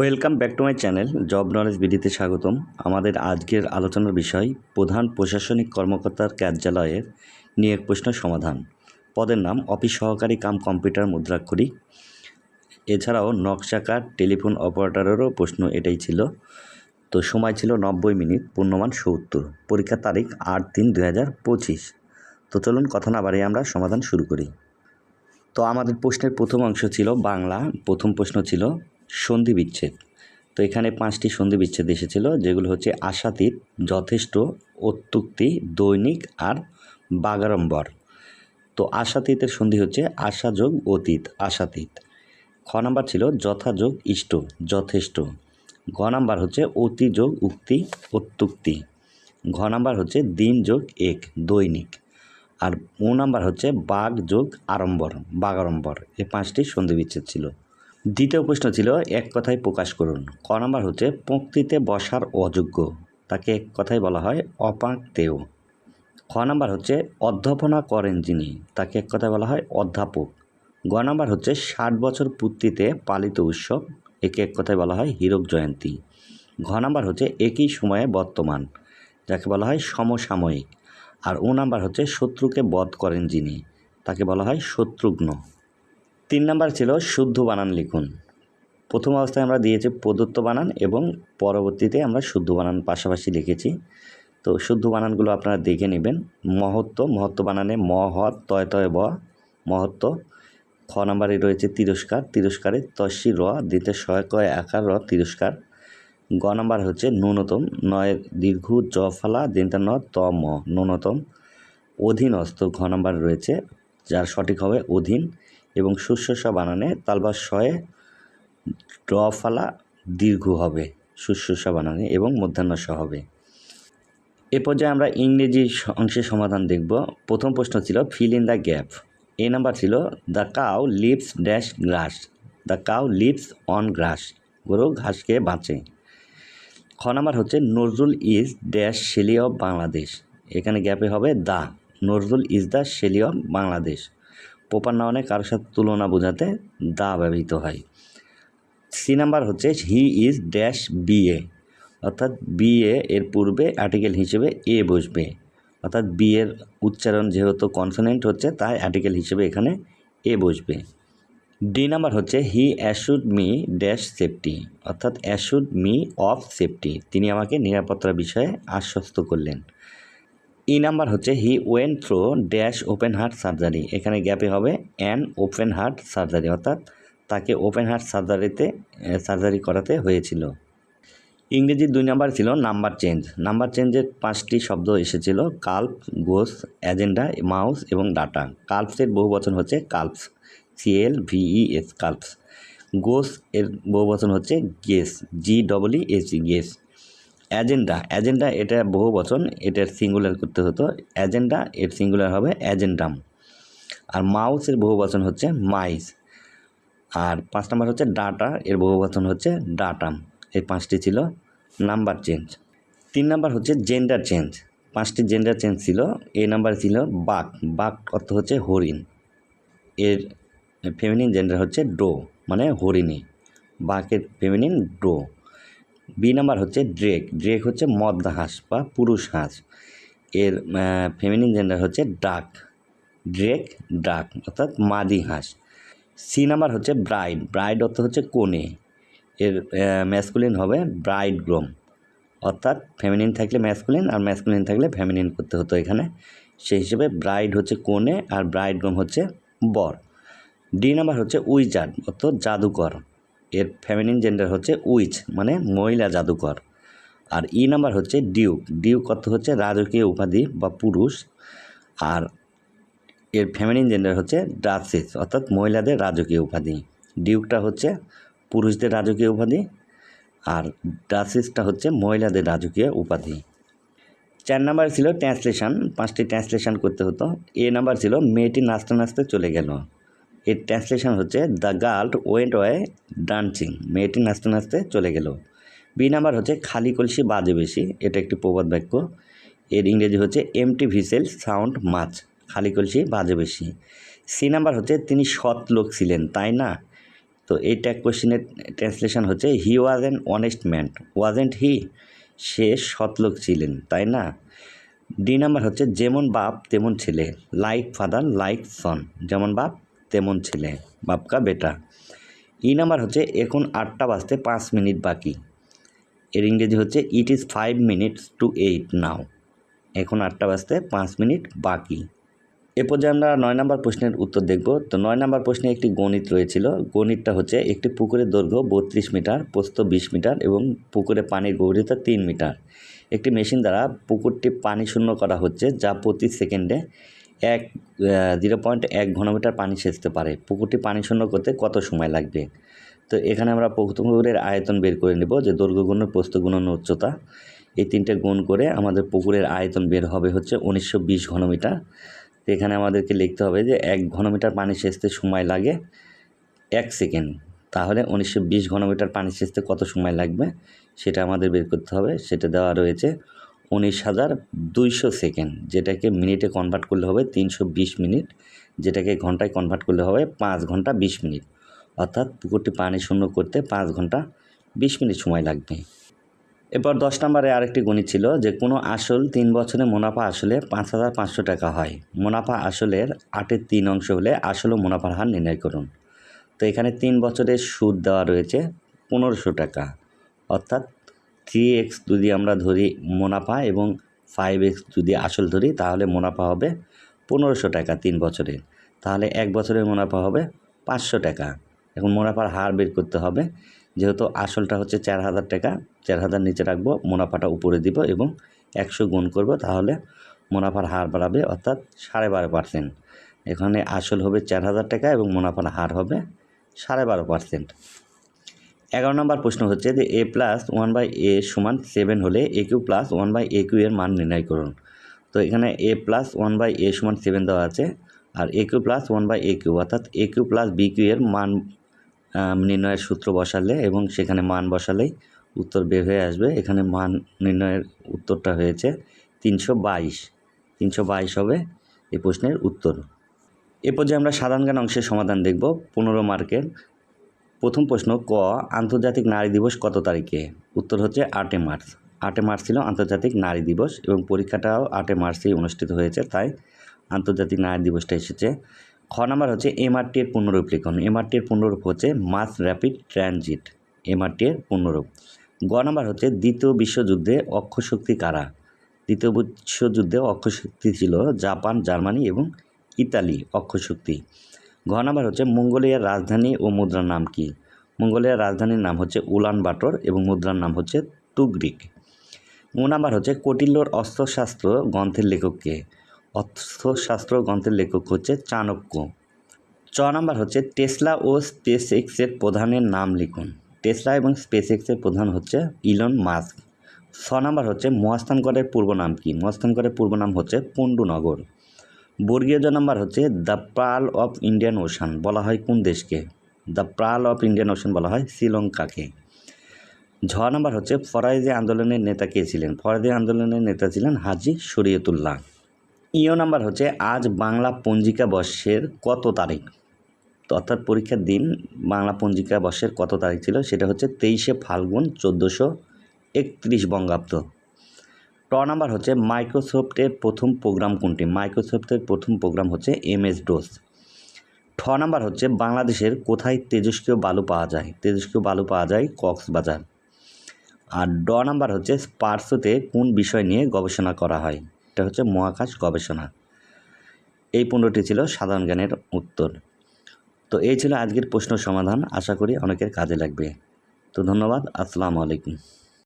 Welcome back to my channel Job Knowledge বিডিতে স্বাগতম। আমাদের আজকের আলোচনার বিষয়, প্রধান প্রশাসনিক কর্মকর্তার কার্যালয়ের নিয়োগ প্রশ্ন সমাধান। পদের নাম, অফিস সহকারী কাম কম্পিউটার মুদ্রাক্ষরিক। এছাড়াও নকশাকার, টেলিফোন অপারেটরেরও প্রশ্ন এটাই ছিল। তো সময় ছিল নব্বই মিনিট, পূর্ণমান সত্তর। পরীক্ষার তারিখ আট তিন দু হাজার পঁচিশ। তো চলুন কথা না বাড়িয়ে আমরা সমাধান শুরু করি। তো আমাদের প্রশ্নের প্রথম অংশ ছিল বাংলা। প্রথম প্রশ্ন ছিল সন্ধি বিচ্ছেদ। তো এখানে পাঁচটি সন্ধি বিচ্ছেদ এসেছিল, যেগুলো হচ্ছে আশাতীত, যথেষ্ট, অত্যুক্তি, দৈনিক আর বাগাড়ম্বর। তো আশাতীতের সন্ধি হচ্ছে আশাযোগ অতীত, আশাতীত। খ নাম্বার ছিল যথাযোগ ইষ্ট, যথেষ্ট। ঘ নাম্বার হচ্ছে অতি যোগ উক্তি, অত্যুক্তি। ঘ নাম্বার হচ্ছে দিন যোগ এক, দৈনিক। আর ও নাম্বার হচ্ছে বাঘ যোগ আড়ম্বর, বাগাড়ম্বর। এই পাঁচটি সন্ধি বিচ্ছেদ ছিল। দ্বিতীয় প্রশ্ন ছিল, এক কথায় প্রকাশ করুন। ক নম্বর হচ্ছে, পঙ্ক্তিতে বসার অযোগ্য তাকে এক কথায় বলা হয় অপাঙ্ক্তেয় খ নাম্বার হচ্ছে, অধ্যাপনা করেন যিনি তাকে এক কথায় বলা হয়, অধ্যাপক গ নাম্বার হচ্ছে, ষাট বছর পূর্তিতে পালিত উৎসব একে এক কথায় বলা হয়, হীরক জয়ন্তী ঘ নাম্বার হচ্ছে, একই সময়ে বর্তমান যাকে বলা হয়, সমসাময়িক আর ও নাম্বার হচ্ছে, শত্রুকে বধ করেন যিনি তাকে বলা হয়, শত্রুঘ্ন তিন নাম্বার ছিল শুদ্ধ বানান লিখুন। প্রথম অবস্থায় আমরা দিয়েছি প্রদত্ত বানান এবং পরবর্তীতে আমরা শুদ্ধ বানান পাশাপাশি লিখেছি। তো শুদ্ধ বানানগুলো আপনারা দেখে নেবেন। মহত্ব মহত্ব বানানে ম হত তয় তয় ব, মহত্ব। খ নাম্বারে রয়েছে তিরস্কার, তিরস্কারে তসি র দিতে শয় কয় আকার, র, তিরস্কার। গ নাম্বার হচ্ছে ন্যূনতম নয় দীর্ঘ, জ, ফালা, দিনটা ন, ত, ম, ন্যূনতম। অধীনস্থ, ঘ নাম্বার রয়েছে, যার সঠিক হবে অধীন। এবং শুশ্রূষা বানানে তালবার শয়ে ড ফালা দীর্ঘ হবে শুশ্রূষা বানানে এবং মধ্যাহ্ন স হবে। এ পর্যায়ে আমরা ইংরেজি অংশের সমাধান দেখব। প্রথম প্রশ্ন ছিল fill in the gap A number ছিল the cow lives dash grass the cow lives on grass গরু ঘাস খেয়ে বাঁচে। খ নাম্বার হচ্ছে Nazrul is dash Shelley of Bangladesh এখানে গ্যাপে হবে the Nazrul is the Shelley of Bangladesh proper নাওনে কারোর সাথে তুলনা বোঝাতে দা ব্যবহৃত হয়। সি নাম্বার হচ্ছে হি ইজ ড্যাশ বিএ অর্থাৎ বিএ এর পূর্বে আর্টিকেল হিসেবে এ বসবে। অর্থাৎ বি এর উচ্চারণ যেহেতু কনসোনেন্ট হচ্ছে, তাই আর্টিকেল হিসেবে এখানে এ বসবে। ডি নাম্বার হচ্ছে he assured me dash safety অর্থাৎ অ্যাশুড মি অফ সেফটি তিনি আমাকে নিরাপত্তার বিষয়ে আশ্বস্ত করলেন। ই নাম্বার হচ্ছে he went through dash open heart surgery এখানে গ্যাপে হবে অ্যান ওপেন হার্ট সার্জারি অর্থাৎ তাকে ওপেন হার্ট সার্জারিতে সার্জারি করাতে হয়েছিল। ইংরেজি দুই নাম্বার ছিল নাম্বার চেঞ্জ নাম্বার চেঞ্জের পাঁচটি শব্দ এসেছিল কাল্প, গোস, অ্যাজেন্ডা, মাউস এবং ডাটা। কাল্পসের বহু বচন হচ্ছে কাল্পস। CL ভিই S কাল্পস। গোস এর বহু বচন হচ্ছে geese G double E S geese. Agenda agenda এটা বহু বচন, এটার সিঙ্গুলার করতে হতো। অ্যাজেন্ডা এর সিঙ্গুলার হবে অ্যাজেন্ডাম আর মাউসের বহু বচন হচ্ছে মাইস আর পাঁচ নাম্বার হচ্ছে ডাটা এর বহু বচন হচ্ছে ডাটাম এই পাঁচটি ছিল নাম্বার চেঞ্জ তিন নাম্বার হচ্ছে জেন্ডার চেঞ্জ পাঁচটি জেন্ডার চেঞ্জ ছিল। এই নাম্বার ছিল বাক। বাক অর্থ হচ্ছে হরিণ। এর ফেমিনিন জেন্ডার হচ্ছে ডো মানে হরিণী। বাকের ফেমিনিন ডো বি নাম্বার হচ্ছে ড্রেক। ড্রেক হচ্ছে মদ্দা হাঁস বা পুরুষ হাঁস এর ফেমিনিন জেন্ডার হচ্ছে ডাক। ড্রেক, ডাক, অর্থাৎ মাদি হাঁস সি নাম্বার হচ্ছে ব্রাইড। ব্রাইড অর্থ হচ্ছে কোণে। এর ম্যাসকুলিন হবে ব্রাইড গ্রোম অর্থাৎ ফেমিনিন থাকলে ম্যাসকুলিন আর ম্যাসকুলিন থাকলে ফেমিনিন করতে হতো এখানে। সেই হিসেবে ব্রাইড হচ্ছে কোণে আর ব্রাইড গ্রোম হচ্ছে বর। ডি নাম্বার হচ্ছে উইজার্ড অর্থাৎ জাদুকর। এর ফেমিনিন জেন্ডার হচ্ছে উইচ মানে মহিলা জাদুকর। আর ই নাম্বার হচ্ছে ডিউক। ডিউক অর্থ হচ্ছে রাজকীয় উপাধি বা পুরুষ। আর এর ফেমিনিন জেন্ডার হচ্ছে ডাসিস অর্থাৎ মহিলাদের রাজকীয় উপাধি। ডিউকটা হচ্ছে পুরুষদের রাজকীয় উপাধি, আর ডাসিসটা হচ্ছে মহিলাদের রাজকীয় উপাধি। চার নাম্বার ছিল ট্রান্সলেশন পাঁচটি ট্রান্সলেশন করতে হতো। এ নাম্বার ছিল মেয়েটি নাচতে নাচতে চলে গেল। এর ট্রান্সলেশন হচ্ছে the girl went away dancing মেয়েটি নাচতে নাচতে চলে গেল। বি নাম্বার হচ্ছে, খালি কলসি বাজে বেশি। এটা একটি প্রবাদ বাক্য। এর ইংরেজি হচ্ছে, এমটি ভিসেল সাউন্ড মাছ খালি কলসি বাজে বেশি। সি নাম্বার হচ্ছে, তিনি সৎ লোক ছিলেন, তাই না? তো এই ট্যাগ কোশ্চেনের ট্রান্সলেশন হচ্ছে he was an honest man wasn't he সে সৎ লোক ছিলেন, তাই না? ডি নাম্বার হচ্ছে, যেমন বাপ, তেমন ছেলে। লাইক ফাদার লাইক সন যেমন বাপ তেমন ছেলে, বাপকা বেটা। ই নাম্বার হচ্ছে, এখন আটটা বাজতে পাঁচ মিনিট বাকি। এর ইংরেজি হচ্ছে it is five minutes to eight now এখন আটটা বাজতে পাঁচ মিনিট বাকি। এ পর্যায়ে আমরা নয় নম্বর প্রশ্নের উত্তর দেখব। তো নয় নম্বর প্রশ্নে একটি গণিত রয়েছিল। গণিতটা হচ্ছে, একটি পুকুরের দৈর্ঘ্য বত্রিশ মিটার প্রস্থ বিশ মিটার এবং পুকুরে পানির গভীরতা তিন মিটার। একটি মেশিন দ্বারা পুকুরটি পানি শূন্য করা হচ্ছে, যা প্রতি সেকেন্ডে এক জিরো পয়েন্ট এক ঘনমিটার পানি সেচতে পারে। পুকুরটি পানি শূন্য করতে কত সময় লাগবে? তো এখানে আমরা পুকুরের আয়তন বের করে নেব, যে দৈর্ঘ্য গুণ প্রস্থ গুণন, উচ্চতা। এই তিনটে গুণ করে আমাদের পুকুরের আয়তন বের হবে হচ্ছে উনিশশো বিশ ঘনমিটার। তো এখানে আমাদেরকে লিখতে হবে যে এক ঘনমিটার পানি সেচতে সময় লাগে এক সেকেন্ড। তাহলে উনিশশো বিশ ঘনমিটার পানি সেচতে কত সময় লাগবে? সেটা আমাদের বের করতে হবে। সেটা দেওয়া রয়েছে উনিশ হাজার দুইশো সেকেন্ড, যেটাকে মিনিটে কনভার্ট করলে হবে তিনশো বিশ মিনিট, যেটাকে ঘন্টায় কনভার্ট করলে হবে পাঁচ ঘণ্টা বিশ মিনিট। অর্থাৎ পুকুরটি পানি শূন্য করতে পাঁচ ঘণ্টা বিশ মিনিট সময় লাগবে। এরপর দশ নম্বরে আরেকটি গণিত ছিল যে কোনো আসল তিন বছরে মুনাফা আসলে পাঁচ হাজার পাঁচশো টাকা হয়। মুনাফা আসলের আটের তিন অংশ হলে আসল মুনাফার হার নির্ণয় করুন। তো এখানে তিন বছরের সুদ দেওয়া রয়েছে পনেরোশো টাকা। অর্থাৎ থ্রি এক্স যদি আমরা ধরি মুনাফা এবং ফাইভ এক্স যদি আসল ধরি, তাহলে মুনাফা হবে পনেরোশো টাকা তিন বছরের তাহলে এক বছরের মুনাফা হবে পাঁচশো টাকা। এখন মুনাফার হার বের করতে হবে, যেহেতু আসলটা হচ্ছে চার হাজার টাকা, চার হাজার নিচে রাখব, মুনাফাটা উপরে দিব এবং একশো গুণ করব, তাহলে মুনাফার হার বাড়াবে অর্থাৎ সাড়ে বারো পার্সেন্ট। এখানে আসল হবে চার হাজার টাকা এবং মুনাফার হার হবে সাড়ে বারো পার্সেন্ট। এগারো নম্বর প্রশ্ন হচ্ছে যে A plus one by A সমান সেভেন হলে A cube plus one by A cube এর মান নির্ণয় করুন। তো এখানে A plus one by A সমান সেভেন দেওয়া আছে আর A cube plus one by A cube অর্থাৎ A cube plus B cube এর মান নির্ণয়ের সূত্র বসালে এবং সেখানে মান বসালেই উত্তর বের হয়ে আসবে। এখানে মান নির্ণয়ের উত্তরটা হয়েছে তিনশো বাইশ। তিনশো বাইশ হবে এই প্রশ্নের উত্তর। এ পর্যায়ে আমরা সাধারণ জ্ঞান অংশের সমাধান দেখব। পনেরো মার্কের প্রথম প্রশ্ন, ক, আন্তর্জাতিক নারী দিবস কত তারিখে? উত্তর হচ্ছে আটে মার্চ। আটে মার্চ ছিল আন্তর্জাতিক নারী দিবস এবং পরীক্ষাটাও আটে মার্চেই অনুষ্ঠিত হয়েছে, তাই আন্তর্জাতিক নারী দিবসটা এসেছে। খ নাম্বার হচ্ছে এমআরটি এর পূর্ণরূপ লিখন এমআরটি এর পূর্ণরূপ হচ্ছে মাস র্যাপিড ট্রানজিট। এমআরটি এর পূর্ণরূপ। গ নাম্বার হচ্ছে দ্বিতীয় বিশ্বযুদ্ধে অক্ষশক্তি কারা? দ্বিতীয় বিশ্বযুদ্ধে অক্ষশক্তি ছিল জাপান, জার্মানি এবং ইতালি অক্ষশক্তি। ঘ নাম্বার হচ্ছে মঙ্গোলিয়ার রাজধানী ও মুদ্রার নাম কি? মঙ্গোলিয়ার রাজধানীর নাম হচ্ছে উলান বাটর এবং মুদ্রার নাম হচ্ছে তুগরিক। ও নাম্বার হচ্ছে কটিল্যর অস্ত্রশাস্ত্র গ্রন্থের লেখককে অর্থশাস্ত্র গ্রন্থের লেখক হচ্ছে চাণক্য। চ নাম্বার হচ্ছে টেসলা ও স্পেস এক্সের প্রধানের নাম লিখুন। টেসলা এবং স্পেস এক্সের প্রধান হচ্ছে ইলন মাস্ক। ছ নাম্বার হচ্ছে মহাস্থানগড়ের পূর্ব নাম কি? মহাস্থানগড়ের পূর্ব নাম হচ্ছে পণ্ডুনগর। বর্গীয় জ নাম্বার হচ্ছে the pearl of Indian Ocean বলা হয় কোন দেশকে? The pearl of Indian Ocean বলা হয় শ্রীলঙ্কাকে। ঝ নাম্বার হচ্ছে ফরাইজি আন্দোলনের নেতা কে ছিলেন? ফরাইজি আন্দোলনের নেতা ছিলেন হাজি শরীয়তুল্লাহ। ইও নাম্বার হচ্ছে আজ বাংলা পঞ্জিকা বর্ষের কত তারিখ? অর্থাৎ পরীক্ষার দিন বাংলা পঞ্জিকা বর্ষের কত তারিখ ছিল? সেটা হচ্ছে তেইশে ফাল্গুন চোদ্দোশো একত্রিশ বঙ্গাব্দ। ট নাম্বার হচ্ছে মাইক্রোসফটের প্রথম প্রোগ্রাম কোনটি? মাইক্রোসফটের প্রথম প্রোগ্রাম হচ্ছে এম এস ডোস ঠ নাম্বার হচ্ছে বাংলাদেশের কোথায় তেজস্ক্রিয় বালু পাওয়া যায়? তেজস্ক্রিয় বালু পাওয়া যায় কক্সবাজার। আর ড নাম্বার হচ্ছে স্পার্সোতে কোন বিষয় নিয়ে গবেষণা করা হয়? এটা হচ্ছে মহাকাশ গবেষণা। এই পনেরোটি ছিল সাধারণ জ্ঞানের উত্তর। তো এই ছিল আজকের প্রশ্ন সমাধান। আশা করি অনেকের কাজে লাগবে। তো ধন্যবাদ। আসসালামু আলাইকুম।